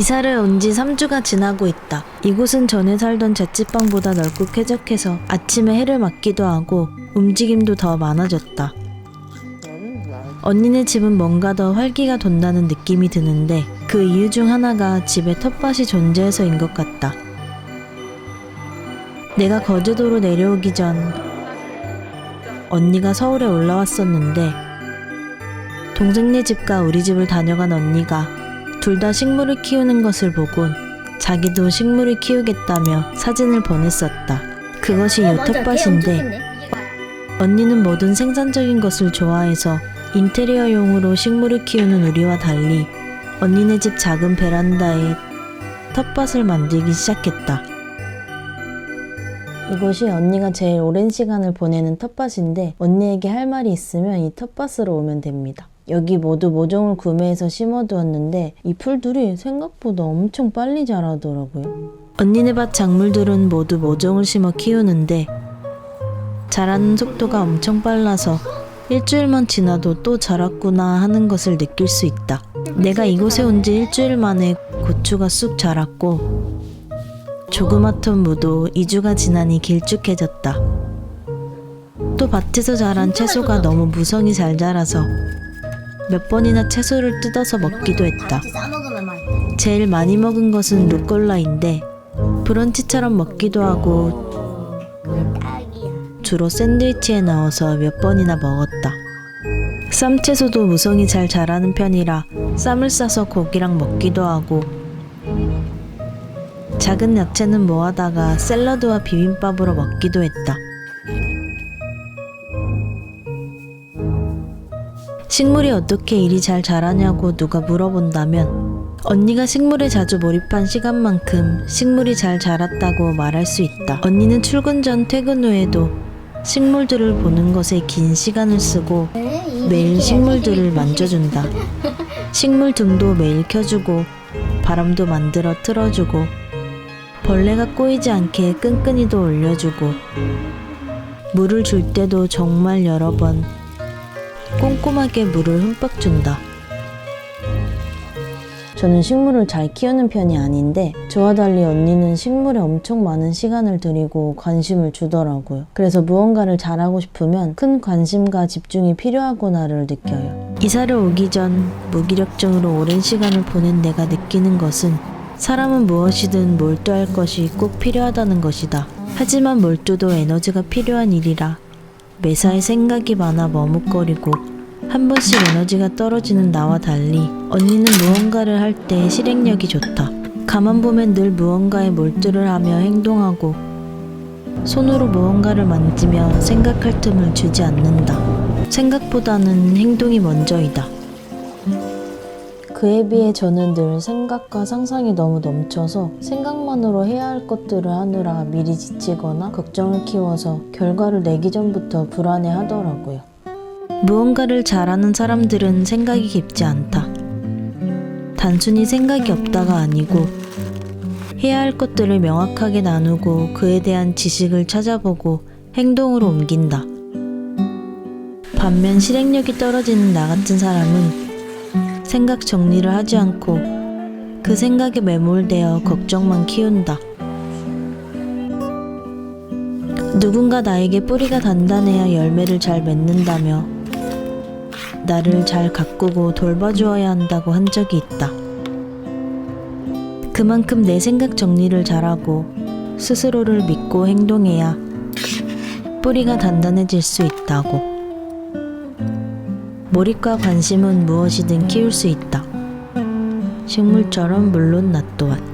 이사를 온 지 3주가 지나고 있다. 이곳은 전에 살던 자취방보다 넓고 쾌적해서 아침에 해를 맞기도 하고 움직임도 더 많아졌다. 언니네 집은 뭔가 더 활기가 돈다는 느낌이 드는데 그 이유 중 하나가 집에 텃밭이 존재해서인 것 같다. 내가 거제도로 내려오기 전 언니가 서울에 올라왔었는데 동생네 집과 우리 집을 다녀간 언니가 둘 다 식물을 키우는 것을 보곤 자기도 식물을 키우겠다며 사진을 보냈었다. 그것이 요 텃밭인데 언니는 모든 생산적인 것을 좋아해서 인테리어용으로 식물을 키우는 우리와 달리 언니네 집 작은 베란다에 텃밭을 만들기 시작했다. 이곳이 언니가 제일 오랜 시간을 보내는 텃밭인데 언니에게 할 말이 있으면 이 텃밭으로 오면 됩니다. 여기 모두 모종을 구매해서 심어두었는데 이 풀들이 생각보다 엄청 빨리 자라더라고요. 언니네 밭 작물들은 모두 모종을 심어 키우는데 자라는 속도가 엄청 빨라서 일주일만 지나도 또 자랐구나 하는 것을 느낄 수 있다. 내가 이곳에 온 지 일주일 만에 고추가 쑥 자랐고 조그맣던 무도 2주가 지나니 길쭉해졌다. 또 밭에서 자란 채소가 너무 무성이 잘 자라서 몇 번이나 채소를 뜯어서 먹기도 했다. 제일 많이 먹은 것은 루꼴라인데 브런치처럼 먹기도 하고. 주로 샌드위치에 넣어서 몇 번이나 먹었다. 쌈채소도 무성이 잘 자라는 편이라 쌈을 싸서 고기랑 먹기도 하고 작은 야채는 모아다가 샐러드와 비빔밥으로 먹기도 했다. 식물이 어떻게 이리 잘 자라냐고 누가 물어본다면 언니가 식물에 자주 몰입한 시간만큼 식물이 잘 자랐다고 말할 수 있다. 언니는 출근 전 퇴근 후에도 식물들을 보는 것에 긴 시간을 쓰고 매일 식물들을 만져준다. 식물 등도 매일 켜주고 바람도 만들어 틀어주고 벌레가 꼬이지 않게 끈끈이도 올려주고 물을 줄 때도 정말 여러 번 꼼꼼하게 물을 흠뻑 준다. 저는 식물을 잘 키우는 편이 아닌데 저와 달리 언니는 식물에 엄청 많은 시간을 들이고 관심을 주더라고요. 그래서 무언가를 잘하고 싶으면 큰 관심과 집중이 필요하구나를 느껴요. 이사를 오기 전 무기력증으로 오랜 시간을 보낸 내가 느끼는 것은 사람은 무엇이든 몰두할 것이 꼭 필요하다는 것이다. 하지만 몰두도 에너지가 필요한 일이라 매사에 생각이 많아 머뭇거리고 한 번씩 에너지가 떨어지는 나와 달리 언니는 무언가를 할 때 실행력이 좋다. 가만 보면 늘 무언가에 몰두를 하며 행동하고 손으로 무언가를 만지며 생각할 틈을 주지 않는다. 생각보다는 행동이 먼저이다. 그에 비해 저는 늘 생각과 상상이 너무 넘쳐서 생각만으로 해야 할 것들을 하느라 미리 지치거나 걱정을 키워서 결과를 내기 전부터 불안해 하더라고요. 무언가를 잘하는 사람들은 생각이 깊지 않다. 단순히 생각이 없다가 아니고 해야 할 것들을 명확하게 나누고 그에 대한 지식을 찾아보고 행동으로 옮긴다. 반면 실행력이 떨어지는 나 같은 사람은 생각 정리를 하지 않고 그 생각에 매몰되어 걱정만 키운다. 누군가 나에게 뿌리가 단단해야 열매를 잘 맺는다며 나를 잘 가꾸고 돌봐주어야 한다고 한 적이 있다. 그만큼 내 생각 정리를 잘하고 스스로를 믿고 행동해야 뿌리가 단단해질 수 있다고. 몰입과 관심은 무엇이든 키울 수 있다. 식물처럼 물론 나 또한.